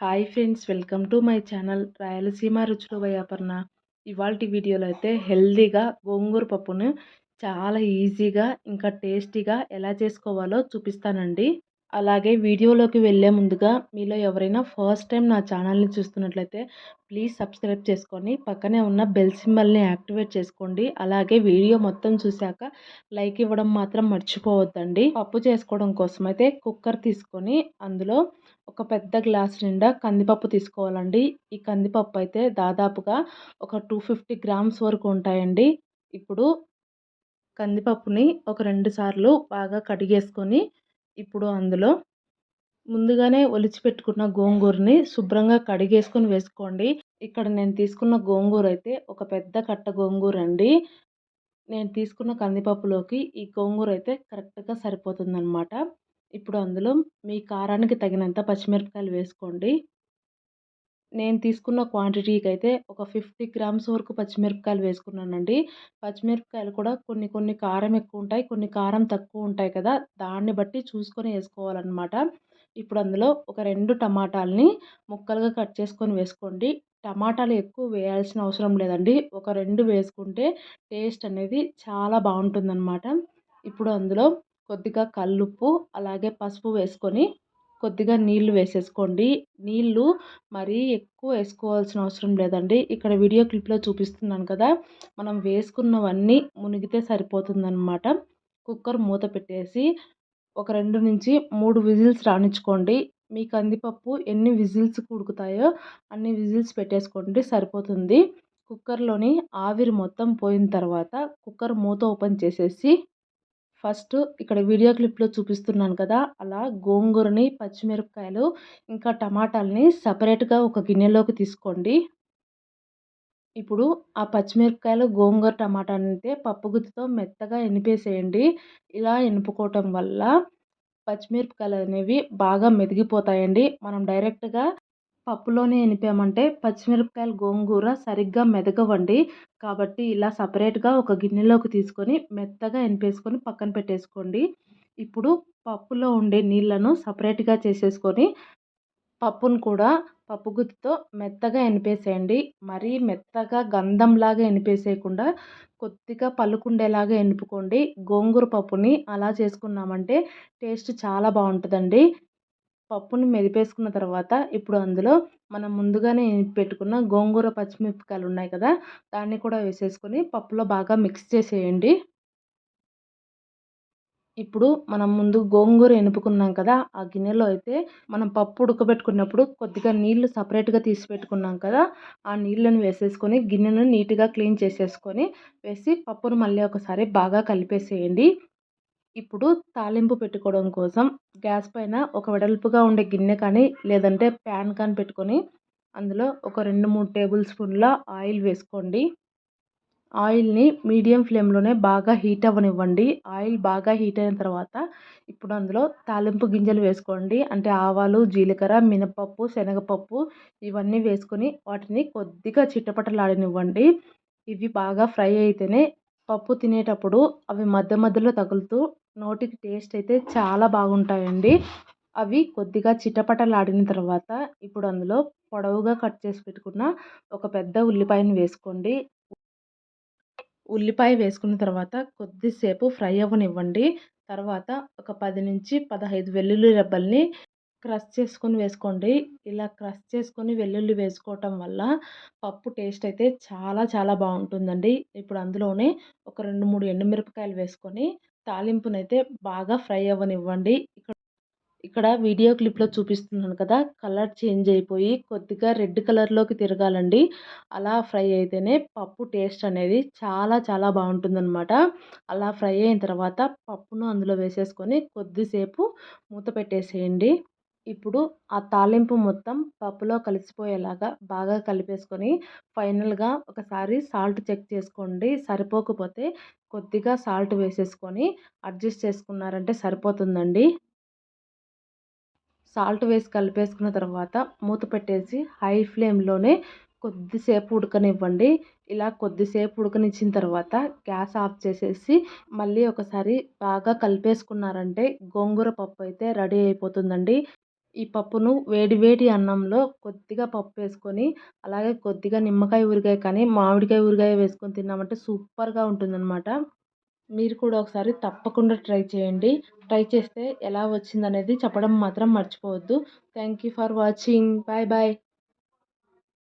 Hi friends welcome to my channel Rayalaseema రుచుల వయాపర్ణ ఇవాళ వీడియోలో అయితే హెల్దీగా గోంగూర పప్పును చాలా ఈజీగా ఇంకా టేస్టీగా ఎలా చేసుకోవాలో చూపిస్తానండి. అలాగే వీడియోలోకి వెళ్ళే ముందుగా మీలో ఎవరైనా ఫస్ట్ టైం నా ఛానల్ని చూస్తున్నట్లయితే ప్లీజ్ సబ్స్క్రైబ్ చేసుకొని పక్కనే ఉన్న బెల్ సింబల్ని యాక్టివేట్ చేసుకోండి. అలాగే వీడియో మొత్తం చూశాక లైక్ ఇవ్వడం మాత్రం మర్చిపోవద్దండి. పప్పు చేసుకోవడం కోసం అయితే కుక్కర్ తీసుకొని అందులో ఒక పెద్ద గ్లాస్ నిండా కందిపప్పు తీసుకోవాలండి. ఈ కందిపప్పు అయితే దాదాపుగా ఒక టూ ఫిఫ్టీ గ్రామ్స్ వరకు ఉంటాయండి. ఇప్పుడు కందిపప్పుని ఒక రెండు సార్లు బాగా కడిగేసుకొని ఇప్పుడు అందులో ముందుగానే ఒలిచి పెట్టుకున్న గోంగూరని శుభ్రంగా కడిగేసుకొని వేసుకోండి. ఇక్కడ నేను తీసుకున్న గోంగూర అయితే ఒక పెద్ద కట్ట గోంగూర అండి నేను తీసుకున్న కందిపప్పులోకి ఈ గోంగూర అయితే కరెక్ట్గా సరిపోతుందన్నమాట. ఇప్పుడు అందులో మీ కారానికి తగినంత పచ్చిమిరపకాయలు వేసుకోండి. నేను తీసుకున్న క్వాంటిటీకి అయితే ఒక ఫిఫ్టీ గ్రామ్స్ వరకు పచ్చిమిరపకాయలు వేసుకున్నానండి. పచ్చిమిరపకాయలు కూడా కొన్ని కొన్ని కారం ఎక్కువ ఉంటాయి కొన్ని కారం తక్కువ ఉంటాయి కదా! దాన్ని బట్టి చూసుకొని వేసుకోవాలన్నమాట. ఇప్పుడు అందులో ఒక రెండు టమాటాలని ముక్కలుగా కట్ చేసుకొని వేసుకోండి. టమాటాలు ఎక్కువ వేయాల్సిన అవసరం లేదండి. ఒక రెండు వేసుకుంటే టేస్ట్ అనేది చాలా బాగుంటుందన్నమాట. ఇప్పుడు అందులో కొద్దిగా కల్లుప్పు అలాగే పసుపు వేసుకొని కొద్దిగా నీళ్ళు వేసేసుకోండి. నీళ్ళు మరీ ఎక్కువ వేసుకోవాల్సిన అవసరం లేదండి. ఇక్కడ వీడియో క్లిప్లో చూపిస్తున్నాను కదా మనం వేసుకున్నవన్నీ మునిగితే సరిపోతుందన్నమాట. కుక్కర్ మూత పెట్టేసి ఒక రెండు నుంచి మూడు విజిల్స్ రాణించుకోండి మీ కందిపప్పు ఎన్ని విజిల్స్ ఉడుకుతాయో అన్ని విజిల్స్ పెట్టేసుకోండి సరిపోతుంది. కుక్కర్లోని ఆవిరి మొత్తం పోయిన తర్వాత కుక్కర్ మూత ఓపెన్ చేసేసి ఫస్ట్ ఇక్కడ వీడియో క్లిప్లో చూపిస్తున్నాను కదా అలా గోంగూరని పచ్చిమిరపకాయలు ఇంకా టమాటాలని సపరేట్గా ఒక గిన్నెలోకి తీసుకోండి. ఇప్పుడు ఆ పచ్చిమిరపకాయలు గోంగూర టమాటా అయితే పప్పు గుత్తితో మెత్తగా ఎనిపేసేయండి. ఇలా ఎనుపుకోవటం వల్ల పచ్చిమిరపకాయలు అనేవి బాగా మెదిగిపోతాయండి. మనం డైరెక్ట్గా పప్పులోనే ఎనిపామంటే పచ్చిమిరపకాయలు గోంగూర సరిగ్గా మెదగవండి. కాబట్టి ఇలా సపరేట్గా ఒక గిన్నెలోకి తీసుకొని మెత్తగా ఎనిపేసుకొని పక్కన పెట్టేసుకోండి. ఇప్పుడు పప్పులో ఉండే నీళ్ళను సపరేట్గా చేసేసుకొని పప్పును కూడా పప్పు గుత్తితో మెత్తగా ఎనిపేసేయండి. మరీ మెత్తగా గంధంలాగా ఎనిపేసేయకుండా కొద్దిగా పలుకుండేలాగా ఎనుపుకోండి. గోంగూర పప్పుని అలా చేసుకున్నామంటే టేస్ట్ చాలా బాగుంటుందండి. పప్పుని మెదిపేసుకున్న తర్వాత ఇప్పుడు అందులో మనం ముందుగానే పెట్టుకున్న గోంగూర పచ్చిమిరపకాయలు ఉన్నాయి కదా దాన్ని కూడా వేసేసుకొని పప్పులో బాగా మిక్స్ చేసేయండి. ఇప్పుడు మనం ముందు గోంగూర ఎనుపుకున్నాం కదా ఆ గిన్నెలో అయితే మనం పప్పు ఉడకబెట్టుకున్నప్పుడు కొద్దిగా నీళ్ళు సపరేట్గా తీసి పెట్టుకున్నాం కదా ఆ నీళ్ళను వేసేసుకొని గిన్నెను నీట్గా క్లీన్ చేసేసుకొని వేసి పప్పును మళ్ళీ ఒకసారి బాగా కలిపేసేయండి. ఇప్పుడు తాలింపు పెట్టుకోవడం కోసం గ్యాస్ పైన ఒక వెడల్పుగా ఉండే గిన్నె కానీ లేదంటే ప్యాన్ కానీ పెట్టుకొని అందులో ఒక రెండు మూడు టేబుల్ స్పూన్ల ఆయిల్ వేసుకోండి. ఆయిల్ని మీడియం ఫ్లేమ్లోనే బాగా హీట్ అవ్వనివ్వండి. ఆయిల్ బాగా హీట్ అయిన తర్వాత ఇప్పుడు అందులో తాలింపు గింజలు వేసుకోండి. అంటే ఆవాలు జీలకర్ర మినపప్పు శనగపప్పు ఇవన్నీ వేసుకొని వాటిని కొద్దిగా చిట్టపటలాడనివ్వండి ఇవి బాగా ఫ్రై అయితేనే పప్పు తినేటప్పుడు అవి మధ్య మధ్యలో తగులుతూ నోటికి టేస్ట్ అయితే చాలా బాగుంటాయండి. అవి కొద్దిగా చిటపటలాడిన తర్వాత ఇప్పుడు అందులో పొడవుగా కట్ చేసి పెట్టుకున్న ఒక పెద్ద ఉల్లిపాయను వేసుకోండి. ఉల్లిపాయ వేసుకున్న తర్వాత కొద్దిసేపు ఫ్రై అవ్వనివ్వండి. తర్వాత ఒక పది నుంచి పదహైదు వెల్లుల్లి రెబ్బల్ని క్రష్ చేసుకొని వేసుకోండి. ఇలా క్రష్ చేసుకొని వెల్లుల్లి వేసుకోవటం వల్ల పప్పు టేస్ట్ అయితే చాలా చాలా బాగుంటుందండి. ఇప్పుడు అందులోనే ఒక రెండు మూడు ఎండుమిరపకాయలు వేసుకొని తాలింపునైతే బాగా ఫ్రై అవ్వనివ్వండి. ఇక్కడ ఇక్కడ వీడియో క్లిప్లో చూపిస్తున్నాను కదా కలర్ చేంజ్ అయిపోయి కొద్దిగా రెడ్ కలర్లోకి తిరగాలండి. అలా ఫ్రై అయితేనే పప్పు టేస్ట్ అనేది చాలా చాలా బాగుంటుందన్నమాట. అలా ఫ్రై అయిన తర్వాత పప్పును అందులో వేసేసుకొని కొద్దిసేపు మూత పెట్టేసేయండి. ఇప్పుడు ఆ తాలింపు మొత్తం పప్పులో కలిసిపోయేలాగా బాగా కలిపేసుకొని ఫైనల్గా ఒకసారి సాల్ట్ చెక్ చేసుకోండి. సరిపోకపోతే కొద్దిగా సాల్ట్ వేసేసుకొని అడ్జస్ట్ చేసుకున్నారంటే సరిపోతుందండి. సాల్ట్ వేసి కలిపేసుకున్న తర్వాత మూత పెట్టేసి హై ఫ్లేమ్లోనే కొద్దిసేపు ఉడకనివ్వండి. ఇలా కొద్దిసేపు ఉడకనిచ్చిన తర్వాత గ్యాస్ ఆఫ్ చేసేసి మళ్ళీ ఒకసారి బాగా కలిపేసుకున్నారంటే గోంగూర పప్పు అయితే రెడీ అయిపోతుందండి. ఈ పప్పును వేడి వేడి అన్నంలో కొద్దిగా పప్పు వేసుకొని అలాగే కొద్దిగా నిమ్మకాయ ఊరగాయ కానీ మామిడికాయ ఊరగాయ వేసుకొని తిన్నామంటే సూపర్గా ఉంటుందన్నమాట. మీరు కూడా ఒకసారి తప్పకుండా ట్రై చేయండి. ట్రై చేస్తే ఎలా వచ్చిందనేది చెప్పడం మాత్రం మర్చిపోవద్దు. Thank you for watching. Bye bye.